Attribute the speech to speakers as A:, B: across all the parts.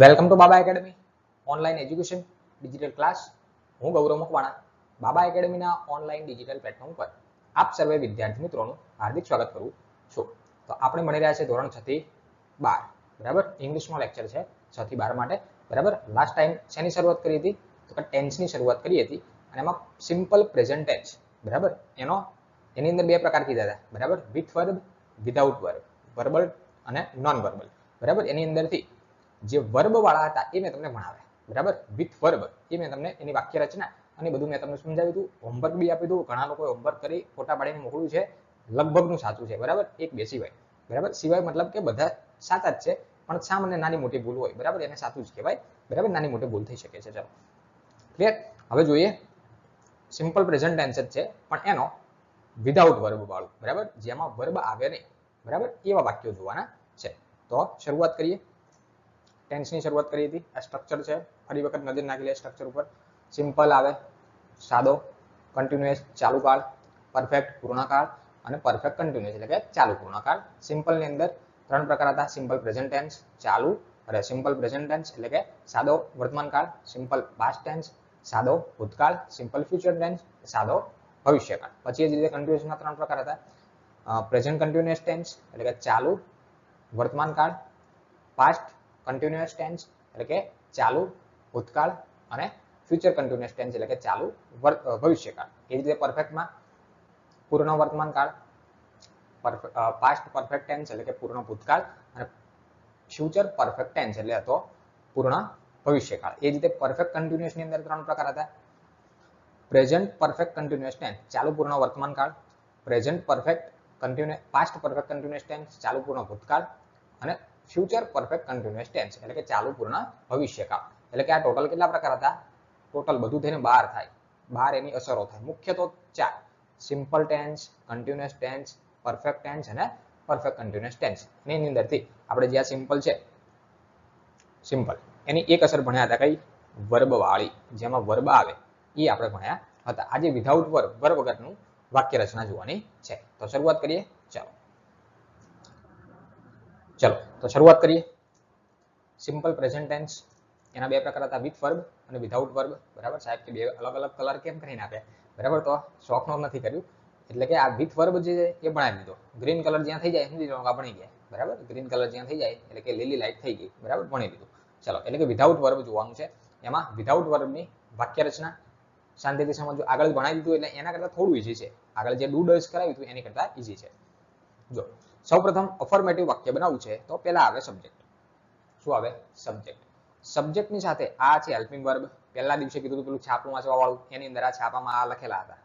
A: Welcome to Baba academy online education digital class હું ગૌરવ મકવાણા બાબા એકેડમીના online digital platform પર આપ સર્વે વિદ્યાર્થી મિત્રોનું હાર્દિક સ્વાગત કરું છું. તો આપણે મળી રહ્યા છે ધોરણ છ થી બાર, બરાબર? ઇંગ્લિશમાં લેક્ચર છે છ થી બાર માટે, બરાબર? લાસ્ટ ટાઈમ શેની શરૂઆત કરી હતી? તો ટેન્સની શરૂઆત કરી હતી અને એમાં સિમ્પલ પ્રેઝન્ટ ટેન્સ બરાબર? એનો, એની અંદર બે પ્રકાર કીધા હતા, બરાબર? With verb without verb verbal અને નોન વર્બલ બરાબર? એની અંદરથી જે વર્બ વાળા હતા એ મેં તમને ભણાવ્યા. બરાબર? વિથ વર્બ એ મેં તમને એની વાક્ય રચના અને બધું મેં તમને સમજાવ્યું હતું. હોમવર્ક બી આપ્યું હતું. ઘણા લોકોએ હોમવર્ક કરી, ફોટા પાડીને મોકલ્યું છે. લગભગનું સાચું છે. બરાબર? એક બે સિવાય. બરાબર? સિવાય મતલબ કે બધા સાચા જ છે, પણ સામાન્ય નાની મોટી ભૂલ હોય? બરાબર? એને સાચું જ કહેવાય. બરાબર? નાની મોટી ભૂલ થઈ શકે છે. ચાલો. ક્લિયર હવે જોઈએ. સિમ્પલ પ્રેઝન્ટ ટેન્સ જ છે, પણ એનો વિધાઉટ વર્બ વાળું. બરાબર? જેમાં વર્બ આવે નહીં. બરાબર? એવા વાક્યો જોવાના છે. તો શરૂઆત કરીએ. ટેન્સની શરૂઆત કરી હતી. આ સ્ટ્રક્ચર છે. ફરી વખત નજર નાખી લે સ્ટ્રક્ચર ઉપર. સિમ્પલ આવે, સાદો કન્ટિન્યુઅસ ચાલુ કાળ પરફેક્ટ પૂર્ણકાળ અને પરફેક્ટ કન્ટિન્યુઅસ એટલે કે ચાલુ પૂર્ણકાળ સિમ્પલની અંદર ત્રણ પ્રકાર હતા. સિમ્પલ પ્રેઝન્ટ ટેન્સ ચાલુ અરે સિમ્પલ પ્રેઝન્ટ ટેન્સ એટલે કે સાદો, વર્તમાન કાળ. સિમ્પલ પાસ્ટ ટેન્સ સાદો, ભૂતકાળ. સિમ્પલ ફ્યુચર ટેન્સ સાદો, ભવિષ્યકાળ. પછી એ જ રીતે કન્ટિન્યુઅસના ત્રણ પ્રકાર હતા. પ્રેઝન્ટ કન્ટિન્યુઅસ ટેન્સ એટલે કે ચાલુ, વર્તમાન કાળ પાસ્ટ કન્ટિન્યુઅસ ટેન્સ એટલે કે ચાલુ, ભૂતકાળ અને ફ્યુચર કન્ટિન્યુઅસ ટેન્સ એટલે કે ચાલુ ભવિષ્યકાળ. એ રીતે પરફેક્ટમાં પૂર્ણ વર્તમાન કાળ પાસ્ટ પરફેક્ટ ટેન્સ એટલે કે પૂર્ણ ભૂતકાળ અને ફ્યુચર પરફેક્ટ ટેન્સ એટલે હતો પૂર્ણ ભવિષ્યકાળ. એ જ રીતે પરફેક્ટ કન્ટિન્યુઅસની અંદર ત્રણ પ્રકાર હતા. પ્રેઝન્ટ પરફેક્ટ કન્ટિન્યુઅસ ટેન્સ ચાલુ પૂર્ણ વર્તમાન કાળ. Present perfect continue past perfect continuous tense ચાલુ પૂર્ણ ભૂતકાળ અને ફ્યુચર પરફેક્ટ કન્ટિન્યુઅસ ટેન્સ એટલે કે ચાલુ પૂર્ણ ભવિષ્યકાળ. એટલે કે આ ટોટલ કેટલા પ્રકાર હતા? ટોટલ બધું થઈને બાર થાય. બાર એની અસરો થાય. મુખ્ય તો ચાર. Simple tense continuous tense perfect tense અને પરફેક્ટ કન્ટિન્યુઅસ ટેન્સ એની અંદરથી આપણે જે સિમ્પલ છે સિમ્પલ એની એક અસર ભણ્યા હતા કઈ? વર્બવાળી. જેમાં વર્બ આવે, એ આપણે ભણ્યા હતા. આજે વિધાઉટ વર્બ વર્બ વગરનું વાક્ય રચના જોવાની છે. તો શરૂઆત કરીએ. ચાલો, તો શરૂઆત કરીએ. સિમ્પલ પ્રેઝન્ટ ટેન્સ એના બે પ્રકાર હતા વિથ વર્બ અને વિધાઉટ વર્બ બરાબર? સાહેબ, કે બે અલગ અલગ કલર કેમ કરીને આપ્યા બરાબર? તો શોખનો નથી કર્યું. એટલે કે આ વિથ વર્બ જે છે, એ ભણાવી દીધો. ગ્રીન કલર જ્યાં થઈ જાય, સમજી લો ભણી ગયા. બરાબર? ગ્રીન કલર જ્યાં થઈ જાય, એટલે કે લીલી લાઈટ થઈ ગઈ. બરાબર? ભણી દીધું ચલો, એટલે કે વિધાઉટ વર્બ જોવાનું છે. એમાં વિધાઉટ વર્બની વાક્ય રચના શાંતિથી સમજો આગળ ભણાવી દીધું એટલે એના કરતાં થોડું ઈઝી છે. આગળ જે ડુ ડસ કરાવ્યું હતું એની કરતાં ઈઝી છે. જો સૌપ્રથમ અફર્મેટિવ વાક્ય બનાવવું છે, તો પહેલા આવે સબ્જેક્ટ શું આવે? સબ્જેક્ટ સબ્જેક્ટની સાથે આ છે હેલ્પિંગ વર્બ પહેલા દિવસે કીધું પેલું છાપું વાંચવા વાળું એની અંદર આ છાપામાં આ લખેલા હતા.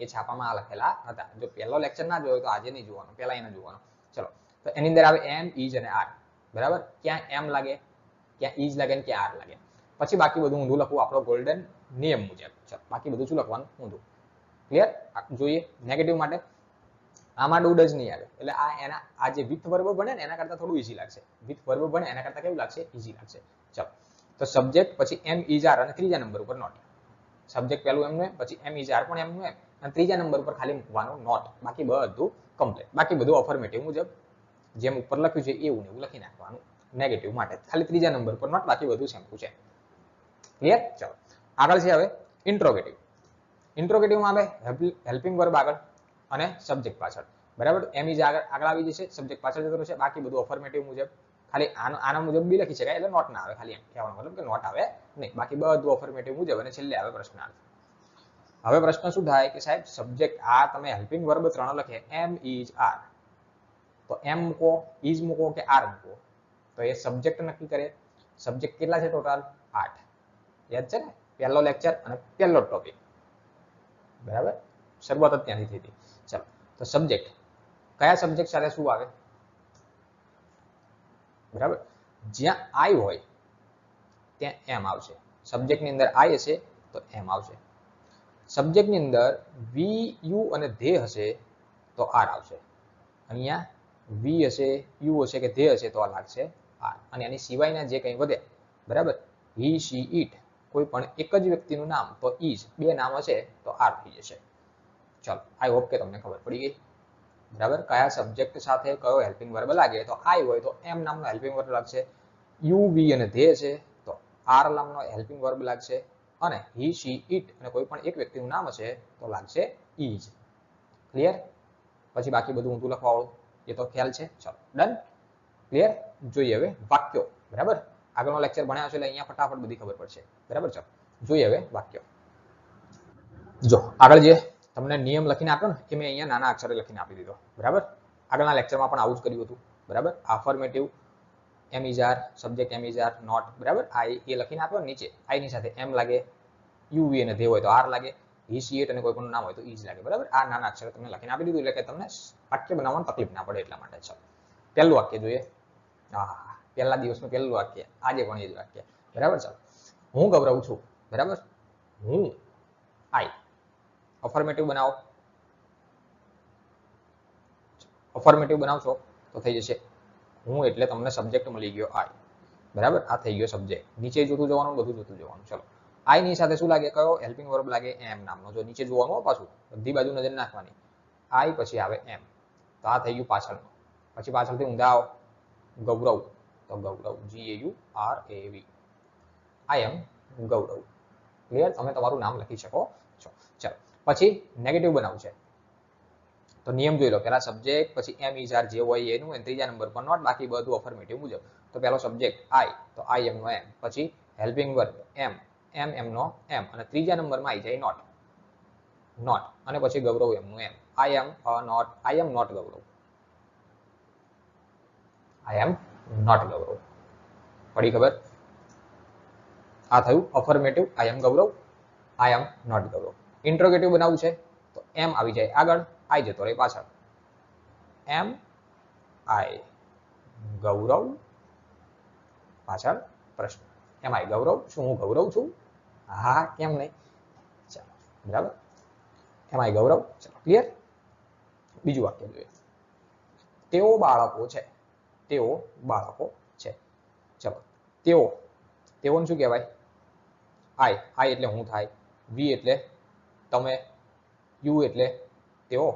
A: એ છાપામાં આ લખેલા હતા. જો પહેલો લેક્ચર ના જોયો તો આજે નહીં જોવાનું. પહેલા એને જોવાનું. ચલો. તો એની અંદર આવે એમ ઇઝ અને આર બરાબર? ક્યાં એમ લાગે? ક્યાં ઇઝ લાગે ને ક્યાં આર લાગે? પછી બાકી બધું ઊંધું લખવું. આપણો ગોલ્ડન નિયમ મુજબ. બાકી બધું શું લખવાનું? ઊંધું. ક્લિયર જોઈએ. નેગેટિવ માટે આમાં ડૂડ જ નહીં આવે. એટલે આ એના, આ જે વિથ વર્બ બને ને, એના કરતાં થોડું ઈઝી લાગશે. વિથ વર્બ બને, એના કરતાં કેવું લાગશે? ઈઝી લાગશે. ચલો. તો સબ્જેક્ટ પછી એમ ઇઝ આર અને ત્રીજા નંબર ઉપર નોટ સબ્જેક્ટ પહેલું એમનું એમ, પછી એમ ઇઝ આર પણ એમનું એમ. અને ત્રીજા નંબર પર ખાલી મૂકવાનું નોટ બાકી બધું કમ્પ્લીટ બાકી બધું અફર્મેટિવ મુજબ. જેમ ઉપર લખ્યું છે, એવું ને એવું લખી નાખવાનું. નેગેટિવ માટે. ખાલી ત્રીજા નંબર પર નોટ બાકી બધું સેમ્પુ છે. ક્લિયર ચલો. આગળ છે હવે ઇન્ટ્રોગેટિવ ઇન્ટ્રોગેટિવમાં આવે હેલ્પિંગ વર્બ આગળ. અને સબ્જેક્ટ પાછળ. બરાબર? એમ જ આગળ આગળ આવી જશે સબ્જેક્ટ પાછળ જતો રહેશે બાકી બધું ઓફર્મેટિવ મુજબ. ખાલી આનો આના મુજબ બી લખી શકાય, એટલે નોટ ના આવે. ખાલી એમ કહેવાનો મતલબ કે નોટ આવે નહીં. બાકી બધું ઓફર્મેટિવ મુજબ અને છેલ્લે આવે પ્રશ્નાર્થ હવે પ્રશ્ન શું થાય કે સાહેબ સબ્જેક્ટ આ તમે હેલ્પિંગ વર્બ ત્રણ લખે એમ ઇઝ આર તો એમ મૂકો ઇઝ મૂકો કે આર મૂકો? તો એ સબ્જેક્ટ નક્કી કરે. સબ્જેક્ટ કેટલા છે ટોટલ આઠ. યાદ છે ને? પહેલો લેક્ચર અને પહેલો ટોપિક બરાબર? શરૂઆત જ ત્યાંથી થઈ હતી. તો સબ્જેક્ટ કયા સબ્જેક્ટ સાથે શું આવે? બરાબર? જ્યાં આઈ હોય, ત્યાં એમ આવશે. સબ્જેક્ટની અંદર આઈ હશે, તો એમ આવશે. સબ્જેક્ટની અંદર વી યુ અને ધે હશે, તો આર આવશે. અહીંયા વી હશે યુ હશે કે ધે હશે, તો આ લાગશે આર અને એની સિવાયના જે કંઈ વધે, બરાબર? હી શી ઈટ કોઈ પણ એક જ વ્યક્તિનું નામ, તો ઇઝ બે નામ હશે, તો આર થઈ જશે. ચાલો આઈ હોપ કે તમને ખબર પડી ગઈ. બરાબર? કયા સબ્જેક્ટ સાથે કયો હેલ્પિંગ વર્બ લાગે? તો આઈ હોય તો એમ નામનો હેલ્પિંગ વર્બ લાગશે. યુ વી અને ધે છે તો આર નામનો હેલ્પિંગ વર્બ લાગશે. અને હી શી ઇટ અને કોઈ પણ એક વ્યક્તિનું નામ હશે તો લાગશે ઇઝ ક્લિયર પછી બાકી બધું ઊંધું લખવાવાળું. એ તો ખ્યાલ છે. ચલો ડન ક્લિયર જોઈએ હવે વાક્યો. બરાબર? આગળનો લેક્ચર ભણ્યા છે એટલે અહીંયા ફટાફટ બધી ખબર પડશે. બરાબર? ચાલો, જોઈએ હવે વાક્યો. જો, આગળ જે તમને નિયમ લખીને આપ્યો ને કે મેં અહીંયા નાના અક્ષરે લખીને આપી દીધો. બરાબર? આગળના લેક્ચરમાં પણ આવું જ કર્યું હતું. બરાબર? Affirmative am is subject am is not બરાબર? આઈ એ લખીને આપ્યો નીચે. આઈની સાથે એમ લાગે. યુ વી અને ધે હોય તો આર લાગે. હી સી એટ અને કોઈ પણ નામ હોય તો ઈજ લાગે. બરાબર? આ નાના અક્ષરે તમને લખીને આપી દીધું એટલે કે તમને વાક્ય બનાવવાની તકલીફ ના પડે એટલા માટે. ચાલો. પહેલું વાક્ય જોઈએ. હા પહેલા દિવસનું પહેલું વાક્ય. આજે પણ એ જ વાક્ય. બરાબર? ચાલો. હું ગૌરવ છું. બરાબર? હું. આઈ અફર્મેટિવ બનાવો. અફર્મેટિવ બનાવશો તો થઈ જશે. હું એટલે તમને સબ્જેક્ટ મળી ગયો આઈ બરાબર? આ થઈ ગયો સબ્જેક્ટ નીચે જોતું જવાનું, બધું જોતું જવાનું. ચલો. આઈ ની સાથે શું લાગે? કયો? હેલ્પિંગ વર્બ લાગે એમ નામનો. જો નીચે જોવાનું પાછું, બધી બાજુ નજર નાખવાની. આઈ પછી આવે એમ તો આ થઈ ગયું પાછળનું. પછી પાછળથી ઊંધા આવો. ગૌરવ. તો Gaurav. G A U R A V I am Gaurav. Clear તમે તમારું નામ લખી શકો. પછી નેગેટિવ બનાવવું છે. તો નિયમ જોઈ લો, પહેલા સબ્જેક્ટ પછી એમ ઇઝ જે હોય એનું અને ત્રીજા નંબર પર નોટ બાકી બધું અફર્મેટિવ મુજબ. તો પહેલો સબ્જેક્ટ આઈ તો આઈ એમ નો એમ પછી હેલ્પિંગ વર્ક એમ એમ એમ નો એમ અને ત્રીજા નંબરમાં આવી જાય નોટ નોટ અને પછી ગૌરવ એમનું એમ I am not I am not Gaurav. I am not Gaurav. પડી ખબર? આ થયું affirmative I am Gaurav I am not Gaurav. Interrogative બનાવવું છે, તો એમ આવી જાય. આગળ આઈ જતો રહે પાછળ. એમ આઈ ગૌરવ. પાછળ પ્રશ્ન. એમ આઈ ગૌરવ. શું હું ગૌરવ છું? હા, કેમ નહીં? ચાલો, બરાબર? એમ આઈ ગૌરવ. ચાલો ક્લિયર બીજું વાક્ય જોઈએ. તેઓ બાળકો છે. તેઓ બાળકો છે. ચલો, તેઓ. તેઓને શું કહેવાય? આઈ. આઈ એટલે હું થાય. વી એટલે તમે યુ એટલે તેઓ.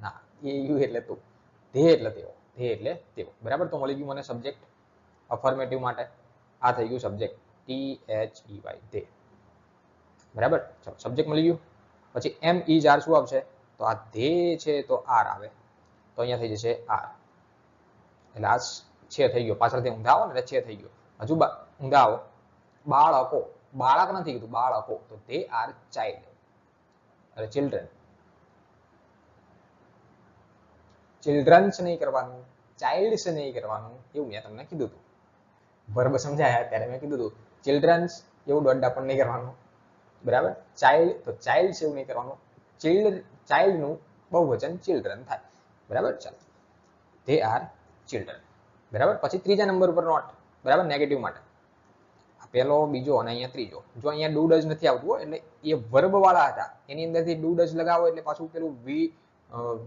A: ના, એ યુ એટલે તું. ધે એટલે તેઓ. ધે એટલે તેઓ. બરાબર? તો મળી ગયું મને સબ્જેક્ટ અફર્મેટિવ માટે. આ થઈ ગયું subject T H E Y they. બરાબર? ચલો સબ્જેક્ટ મળી ગયું. પછી એમ ઈ આર શું આવશે? તો આ ધે છે તો આર આવે. તો અહીંયા થઈ જશે આર એટલે આ છે થઈ ગયો. પાછળથી ઊંધા આવો ને એટલે છે થઈ ગયો. હજુ ઊંધા આવો. બાળકો. બાળક નથી કીધું, બાળકો. તો ધે આર ચાઇલ્ડ અરે ચિલ્ડ્રન ચિલ્ડ્રન્સ નહીં કરવાનું ચાઇલ્ડ્સ નહીં કરવાનું, એવું મેં તમને કીધું હતું. વર્બ સમજાયા ત્યારે મેં કીધું હતું. ચિલ્ડ્રન્સ એવું દોડડા પણ નહીં કરવાનું. બરાબર? ચાઇલ્ડ તો ચાઇલ્ડ એવું નહીં કરવાનું. ચિલ્ડ ચાઇલ્ડનું બહુવચન ચિલ્ડ્રન થાય. બરાબર? ચાલો. દે આર ચિલ્ડ્રન બરાબર? પછી ત્રીજા નંબર ઉપર નોટ બરાબર? નેગેટિવ માટે. પહેલો, બીજો અને અહીંયા ત્રીજો. જો અહીંયા ડુ ડઝ નથી આવતું એટલે એ વર્બ વાળા હતા. એની અંદરથી ડુ ડઝ લગાવો, એટલે પાછું પેલું વી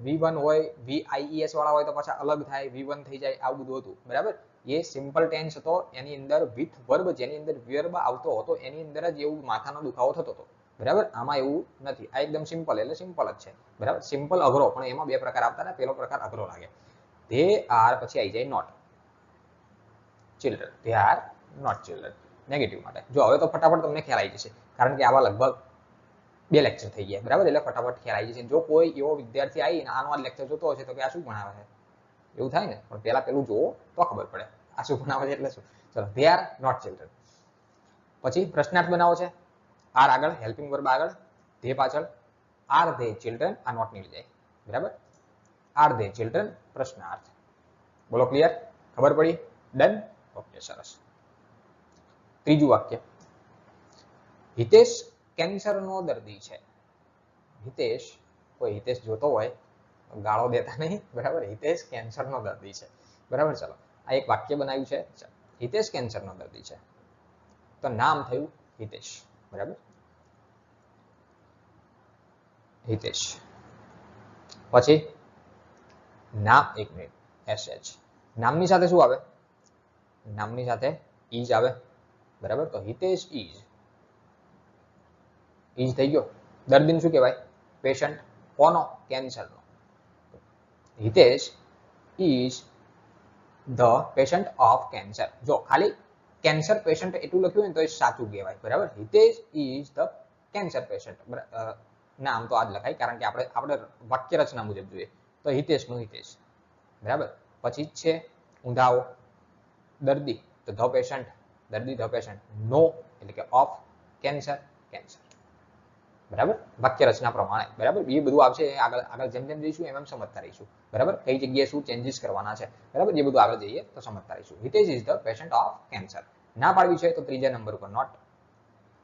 A: વી વન હોય વી આઈઈએસ વાળા હોય તો પાછા અલગ થાય વી વન થઈ જાય, આવું બધું હતું. બરાબર? એ સિમ્પલ ટેન્સ હતો, એની અંદર વિથ વર્બ જેની અંદર વર્બ આવતો હતો, એની અંદર જ એવું માથાનો દુખાવો થતો હતો. બરાબર? આમાં એવું નથી. આ એકદમ સિમ્પલ એટલે સિમ્પલ જ છે. બરાબર? સિમ્પલ અઘરો, પણ એમાં બે પ્રકાર આવતા હતા. પેલો પ્રકાર અઘરો લાગે. ધે આર પછી આવી જાય not children they are not children negative માટે. જો હવે તો ફટાફટ તમને ખ્યાલ આવી જશે. કારણ કે આવા લગભગ બે લેક્ચર થઈ ગયા. બરાબર? એટલે ફટાફટ ખ્યાલ આવી જશે. જો કોઈ એવો વિદ્યાર્થી આવીને આનો આ લેક્ચર જોતો હશે તો કે આ શું ભણાવે છે? એવું થાય ને? પણ પહેલા પેલું જોવો તો ખબર પડે. આ શું ભણાવે છે એટલે શું? ચલો ધે આર નોટ ચિલ્ડ્રન પછી પ્રશ્નાર્થ બનાવો છે. આર આગળ હેલ્પિંગ વર્બ આગળ. ધે પાછળ. આર ધે ચિલ્ડ્રન આ નોટ નીકળી જાય. બરાબર? આર ધે ચિલ્ડ્રન પ્રશ્નાર્થ. બોલો ક્લિયર ખબર પડી? ડન ઓકે સરસ. ત્રીજું વાક્ય. હિતેશ કેન્સરનો દર્દી છે. હિતેશ, કોઈ હિતેશ જોતો હોય તો ગાળો દેતા નહીં, બરાબર? હિતેશ કેન્સરનો દર્દી છે. બરાબર? ચલો, આ એક વાક્ય બનાવ્યું છે. હિતેશ કેન્સરનો દર્દી છે. તો નામ થયું હિતેશ, બરાબર? હિતેશ. પછી, નામ એક મિનિટ એસ એચ નામની સાથે શું આવે? નામની સાથે ઈજ આવે. બરાબર? તો હિતેશ ઈજ. ઈજ થઈ ગયો. દર્દીને શું કહેવાય? પેશન્ટ કોનો? કેન્સરનો. Hitesh is the patient of cancer. જો, ખાલી કેન્સર પેશન્ટ એટલું લખ્યું હોય ને તો એ સાચું કહેવાય. બરાબર? Hitesh is the cancer patient. ના આમ તો આ જ લખાય, કારણ કે આપણે આપણે વાક્ય રચના મુજબ જોઈએ. તો હિતેશનું હિતેશ. બરાબર? પછી જ છે ઊંધાઓ. દર્દી. તો ધ પેશન્ટ દર્દી ધ પેશન્ટ નો એટલે કે ઓફ કેન્સર કેન્સર બરાબર વાક્ય રચના પ્રમાણે બરાબર એ બધું આવશે, આગળ આગળ જેમ જેમ જઈશું, એમ એમ સમજતા રહીશું. બરાબર? કઈ જગ્યાએ શું ચેન્જીસ કરવાના છે? બરાબર? એ બધું આગળ જઈએ, તો સમજતા રહીશું. Hitesh is the patient of cancer ના પાડવી છે, તો ત્રીજા નંબર ઉપર નોટ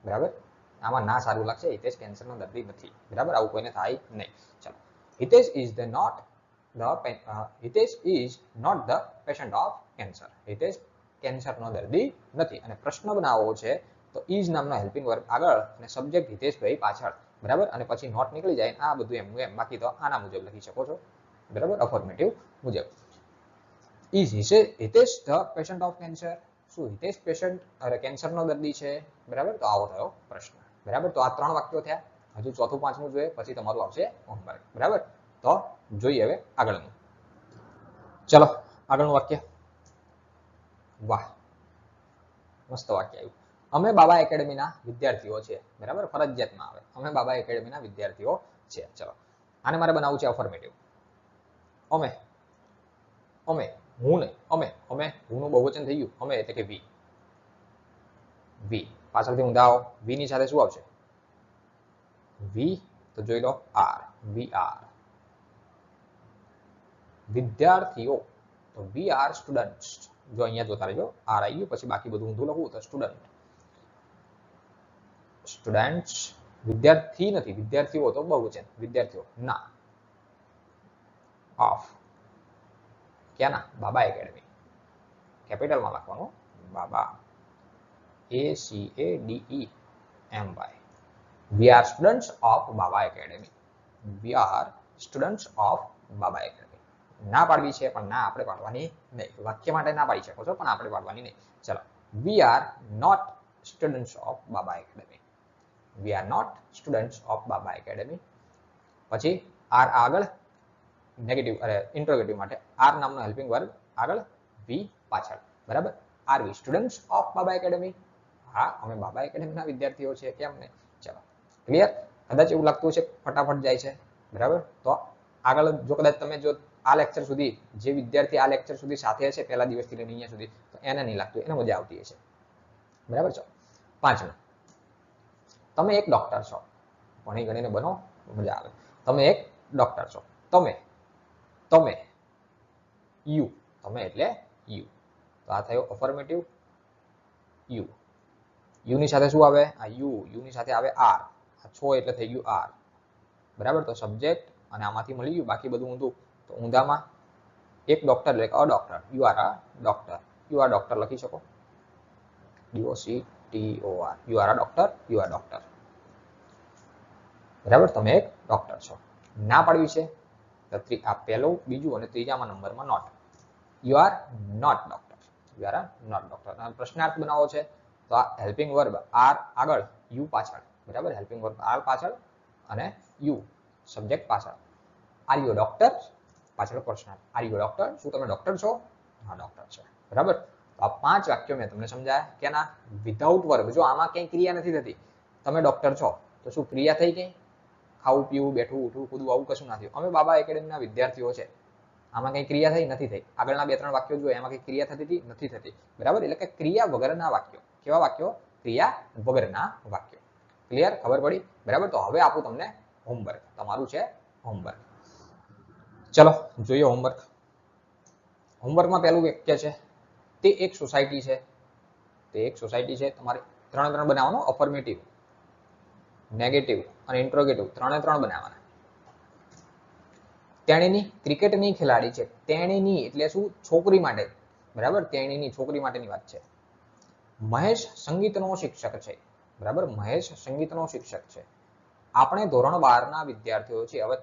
A: બરાબર? આમાં ના સારું લાગશે હિતેશ કેન્સરનો દર્દી નથી. બરાબર? આવું કોઈને થાય નહીં. ચલો. Hitesh is the not the Hitesh is not the patient of cancer Hitesh કેન્સરનો દર્દી નથી. અને પ્રશ્ન બનાવવો છે, તો ઇઝ નામનો હેલ્પિંગ વર્બ આગળ અને સબ્જેક્ટ હિતેશભાઈ પાછળ. બરાબર? અને પછી નોટ નીકળી જાય, આ બધું એમનું એમ. બાકી તો આના મુજબ લખી શકો છો. બરાબર? અફોર્મેટિવ મુજબ. Is Hitesh the patient of cancer. શું હિતેશ પેશન્ટ? કેન્સરનો દર્દી છે. બરાબર? તો આવો થયો પ્રશ્ન. બરાબર? તો આ ત્રણ વાક્યો થયા. હજુ ચોથું પાંચમું જોઈએ, પછી તમારું આવશે હોમવર્ક બરાબર? તો જોઈએ હવે આગળનું. ચલો, આગળનું વાક્ય. વાહ. મસ્ત વાક્ય આવ્યું. અમે બાબા એકેડમીના વિદ્યાર્થીઓ છે. બરાબર? ફરજિયાતમાં આવે. અમે બાબા એકેડમીના વિદ્યાર્થીઓ છે. ચલો. આને મારે બનાવવું છે અફર્મેટિવ અમે. અમે. હું નહીં. અમે. અમે. હુંનું બહુવચન થઈ ગયું. અમે એટલે કે વી વી પાછળથી ઊંધા આવો. વી ની સાથે શું આવશે? વી તો જોઈ લો. આર વી આર વિદ્યાર્થીઓ. તો વી આર સ્ટુડન્ટ્સ જો અહીંયા જોતા રહેજો આર આવી ગયું, પછી બાકી બધું ઊંધું લખવું તો સ્ટુડન્ટ સ્ટુડન્ટ્સ વિદ્યાર્થી નથી, વિદ્યાર્થીઓ તો બહુવચન વિદ્યાર્થીઓ. ના. ઓફ ક્યાં ના બાબા એકેડમી કેપિટલમાં લખવાનું, Baba. A C A D M Y we are students of Baba academy we are students of Baba academy ના પાડવી છે, પણ ના આપણે પાડવાની નહીં. વાક્ય માટે ના પાડી શકો છો, પણ આપણે પાડવાની નહીં. ચલો. We are not students of Baba academy we are not students of Baba academy પછી આર આગળ નેગેટિવ અરે ઇન્ટ્રોગેટિવ માટે આર નામનો હેલ્પિંગ વર્ગ આગળ વી પાછળ. બરાબર? Are we students of Baba academy હા, અમે બાબા એકેડમીના વિદ્યાર્થીઓ છે કેમ ને ચલો. ક્લિયર કદાચ એવું લાગતું છે ફટાફટ જાય છે. બરાબર? તો આગળ જો કદાચ તમે જો આ લેક્ચર સુધી, જે વિદ્યાર્થી આ લેક્ચર સુધી સાથે હશે, પહેલા દિવસથી લઈને અહીંયા સુધી, તો એને નહીં લાગતું, એને મજા આવતી હશે. બરાબર છો? પાંચમું. તમે એક ડોક્ટર છો. ભણી ગણીને બનો, મજા આવે. તમે એક ડોક્ટર છો. તમે તમે યુ તમે એટલે યુ તો આ થયો અફર્મેટિવ યુ યુની સાથે શું આવે? આ યુ યુ ની સાથે આવે આર આ છો એટલે થઈ ગયું આર બરાબર? તો સબ્જેક્ટ અને આમાંથી મળી ગયું બાકી બધું ઊંધું. તો ઊંધામાં એક ડોક્ટર એટલે a doctor you are a doctor you are doctor લખી શકો? D O C T O R you are a doctor you are doctor બરાબર? તમે એક ડોક્ટર છો. ના પાડવી છે? આ પહેલું, બીજું અને ત્રીજામાં નંબરમાં not you are not doctor you are not doctor પ્રશ્નાર્થ બનાવો છે. તો આ હેલ્પિંગ વર્બ આર આગળ યુ પાછળ. બરાબર? હેલ્પિંગ વર્બ આર પાછળ અને યુ સબ્જેક્ટ પાછળ. આર યુ ડોક્ટર પાછળ પ્રશ્નાર્થ આર યુ ડોક્ટર શું તમે ડોક્ટર છો? હા ડોક્ટર છે. બરાબર? તો આ પાંચ વાક્યો મેં તમને સમજાયા કે ના વિધાઉટ વર્બ જો આમાં કંઈ ક્રિયા નથી થતી, તમે ડોક્ટર છો, તો શું ક્રિયા થઈ ગઈ? ખાવું, પીવું, બેઠવું, ઉઠવું, કૂદવું, આવું કશું ના થયું. અમે બાબા એકેડેમીના વિદ્યાર્થીઓ છે. આમાં કંઈ ક્રિયા થઈ નથી થઈ. આગળના બે, ત્રણ વાક્યો જોઈએ એમાં કંઈ ક્રિયા થતી હતી? નથી થતી. બરાબર? એટલે કે ક્રિયા વગરના વાક્યો. કેવા વાક્યો? ક્રિયા વગરના વાક્યો. ક્લિયર ખબર પડી? બરાબર? તો હવે આપું તમને હોમવર્ક તમારું છે હોમવર્ક ચલો, જોઈએ હોમવર્ક હોમવર્કમાં પહેલું વાક્ય છે, તે એક સોસાયટી છે. તે એક સોસાયટી છે, તમારે ત્રણ ત્રણ બનાવવાનો અફર્મેટિવ નેગેટિવ અને ઇન્ટ્રોગેટિવ ત્રણે ત્રણ બનાવવાના. તેણીની ક્રિકેટની ખેલાડી છે. તેણીની એટલે શું? છોકરી માટે. બરાબર? તેણીની છોકરી માટેની વાત છે. મહેશ સંગીતનો શિક્ષક છે. બરાબર? મહેશ સંગીતનો શિક્ષક છે. આપણે ધોરણ બારના વિદ્યાર્થીઓ છીએ. હવે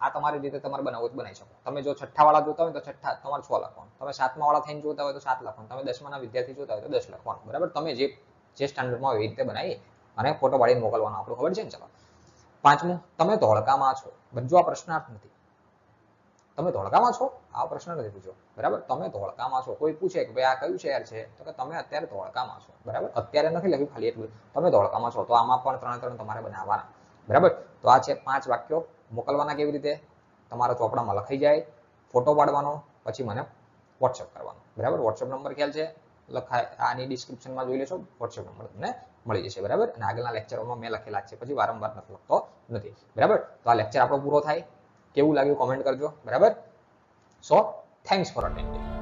A: આ તમારી રીતે તમારે બનાવવું બનાવી શકો. તમે જો છઠ્ઠા વાળા જોતા હોય તો છઠ્ઠા, તમારે છ લખવાનું. તમે સાતમા વાળા થઈને જોતા હોય તો સાત લખવાનું. તમે દસમાના વિદ્યાર્થી જોતા હોય તો દસ લખવાનું. બરાબર? તમે જે જે સ્ટાન્ડર્ડમાં હોય એ રીતે બનાવી અને ફોટો પાડીને મોકલવાનો આપણું. ખબર છે ને ચલો? પાંચમું, તમે ધોળકામાં છો. બધું આ પ્રશ્નાર્થ નથી. તમે ધોળકામાં છો? આ પ્રશ્ન નથી પૂછ્યો બરાબર? તમે ધોળકામાં છો. કોઈ પૂછે કે ભાઈ, આ કયું શહેર છે? તો કે તમે અત્યારે ધોળકામાં છો. બરાબર? અત્યારે નથી લખ્યું ખાલી એટલું. તમે ધોળકામાં છો. તો આમાં પણ ત્રણે ત્રણ તમારે બનાવવાના. બરાબર? તો આ છે પાંચ વાક્યો. મોકલવાના કેવી રીતે? તમારા ચોપડામાં લખાઈ જાય, ફોટો પાડવાનો, પછી મને વોટ્સઅપ કરવાનો. બરાબર? વોટ્સઅપ નંબર ખ્યાલ છે? લખાય, આની ડિસ્ક્રિપ્શનમાં જોઈ લેશો વોટ્સઅપ નંબર તમને મળી જશે. બરાબર? અને આગળના લેક્ચરોમાં મેં લખેલા છે. પછી વારંવાર નથી લખતો નથી. બરાબર? તો આ લેક્ચર આપણો પૂરો થાય. કેવું લાગ્યું? કોમેન્ટ કરજો. બરાબર? સો થેન્ક્સ ફોર અટેન્ડિંગ